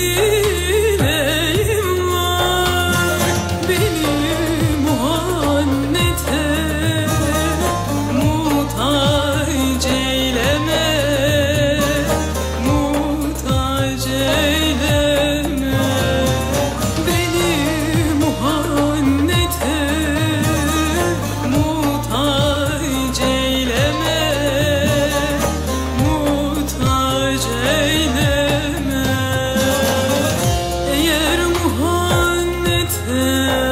You. you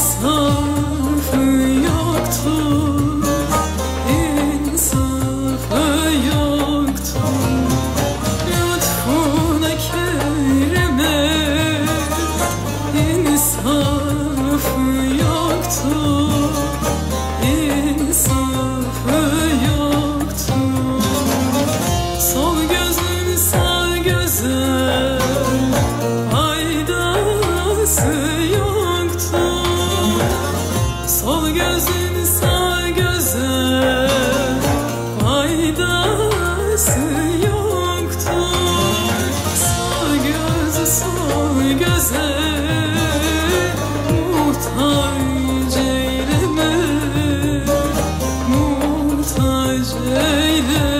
insafı yoktur insafı yoktur. Lütfuna insafı yoktur insafı yoktur. Sol gözün sağ gözün faydası göze muhtaç eyleme.